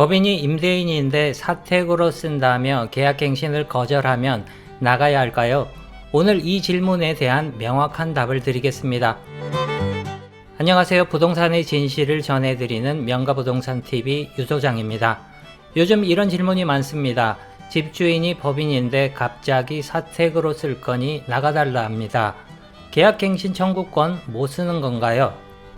법인이 임대인인데 사택으로 쓴다며 계약갱신을 거절하면 나가야 할까요? 오늘 이 질문에 대한 명확한 답을 드리겠습니다. 안녕하세요. 부동산의 진실을 전해드리는 명가부동산TV 유소장입니다. 요즘 이런 질문이 많습니다. 집주인이 법인인데 갑자기 사택으로 쓸 거니 나가달라 합니다. 계약갱신 청구권 못 쓰는 건가요?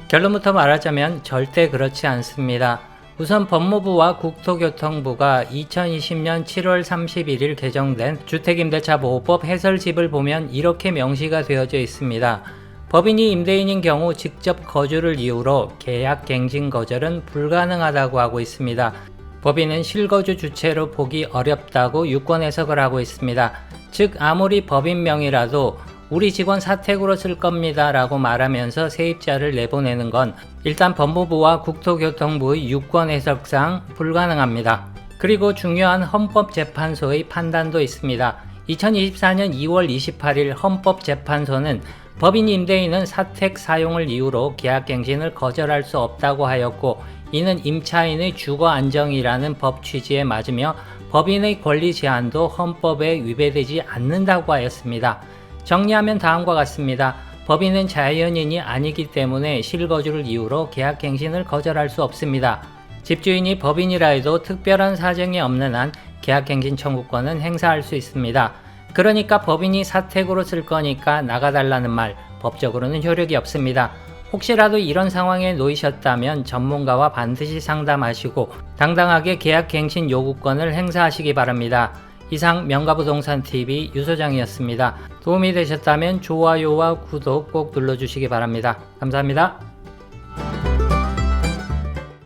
결론부터 말하자면 절대 그렇지 않습니다. 우선 법무부와 국토교통부가 2020년 7월 31일 개정된 주택임대차 보호법 해설집을 보면 이렇게 명시가 되어져 있습니다. 법인이 임대인인 경우 직접 거주를 이유로 계약 갱신 거절은 불가능하다고 하고 있습니다. 법인은 실거주 주체로 보기 어렵다고 유권 해석을 하고 있습니다. 즉 아무리 법인 명이라도 우리 직원 사택으로 쓸 겁니다 라고 말하면서 세입자를 내보내는 건 일단 법무부와 국토교통부의 유권 해석상 불가능합니다. 그리고 중요한 헌법재판소의 판단도 있습니다. 2024년 2월 28일 헌법재판소는 법인 임대인은 사택 사용을 이유로 계약갱신을 거절할 수 없다고 하였고 이는 임차인의 주거 안정이라는 법 취지에 맞으며 법인의 권리 제한도 헌법에 위배되지 않는다고 하였습니다. 정리하면 다음과 같습니다. 법인은 자연인이 아니기 때문에 실거주를 이유로 계약갱신을 거절할 수 없습니다. 집주인이 법인이라 해도 특별한 사정이 없는 한 계약갱신 청구권은 행사할 수 있습니다. 그러니까 법인이 사택으로 쓸 거니까 나가달라는 말 법적으로는 효력이 없습니다. 혹시라도 이런 상황에 놓이셨다면 전문가와 반드시 상담하시고 당당하게 계약갱신 요구권을 행사하시기 바랍니다. 이상 명가부동산TV 유소장이었습니다. 도움이 되셨다면 좋아요와 구독 꼭 눌러주시기 바랍니다. 감사합니다.